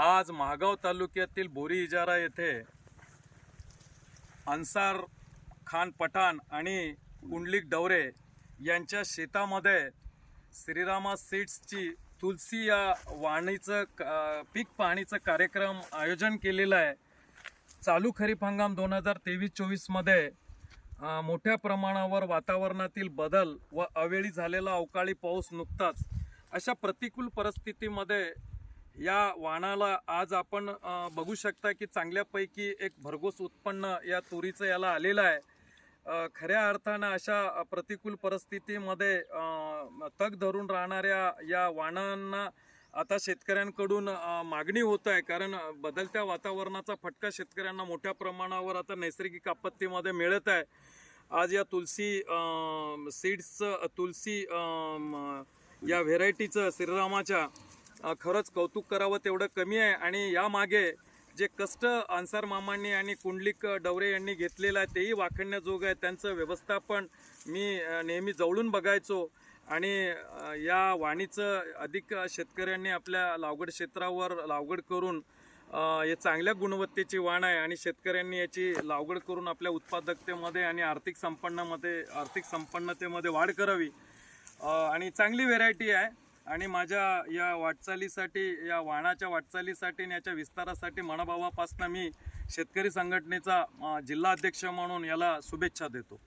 आज महागाव तालुक्यातील बोरी इजारा येथे अन्सार खान पठाण आणि कुंडलिक डवरे यांच्या शेतामध्ये श्रीरामा सीड्सची तुलसी या वाणीचं क- पीक पाहणीचं कार्यक्रम आयोजन केलेलं आहे. चालू खरीप हंगाम दोन हजार तेवीस चोवीसमध्ये मोठ्या प्रमाणावर वातावरणातील बदल व अवेळी झालेला अवकाळी पाऊस नुकताच अशा प्रतिकूल परिस्थितीमध्ये या वाणाला आज आपण बघू शकता की चांगल्यापैकी एक भरघोस उत्पन्न या तुरीचं याला आलेलं आहे. खऱ्या अर्थानं अशा प्रतिकूल परिस्थितीमध्ये तग धरून राहणाऱ्या या वाणांना आता शेतकऱ्यांकडून मागणी होत आहे. कारण बदलत्या वातावरणाचा फटका शेतकऱ्यांना मोठ्या प्रमाणावर आता नैसर्गिक आपत्तीमध्ये मिळत आहे. आज या तुलसी सीड्सचं तुलसी या व्हेरायटीचं श्रीरामाच्या खरंच कौतुक करावं तेवढं कमी आहे. आणि यामागे जे कष्ट अन्सार मामांनी आणि कुंडलिक डवरे यांनी घेतलेलं आहे तेही वाखण्याजोगं आहे. त्यांचं व्यवस्थापन मी नेहमी जवळून बघायचो. आणि या वाणीचं अधिक शेतकऱ्यांनी आपल्या लागवड क्षेत्रावर लागवड करून हे चांगल्या गुणवत्तेची वाण आहे आणि शेतकऱ्यांनी याची लागवड करून आपल्या उत्पादकतेमध्ये आणि आर्थिक संपन्नामध्ये आर्थिक संपन्नतेमध्ये वाढ करावी. आणि चांगली व्हेरायटी आहे. आणि माझ्या या वाटचालीसाठी या वाणाच्या वाटचालीसाठी आणि याच्या विस्तारासाठी मनाभावापासनं मी शेतकरी संघटनेचा जिल्हा अध्यक्ष म्हणून याला शुभेच्छा देतो.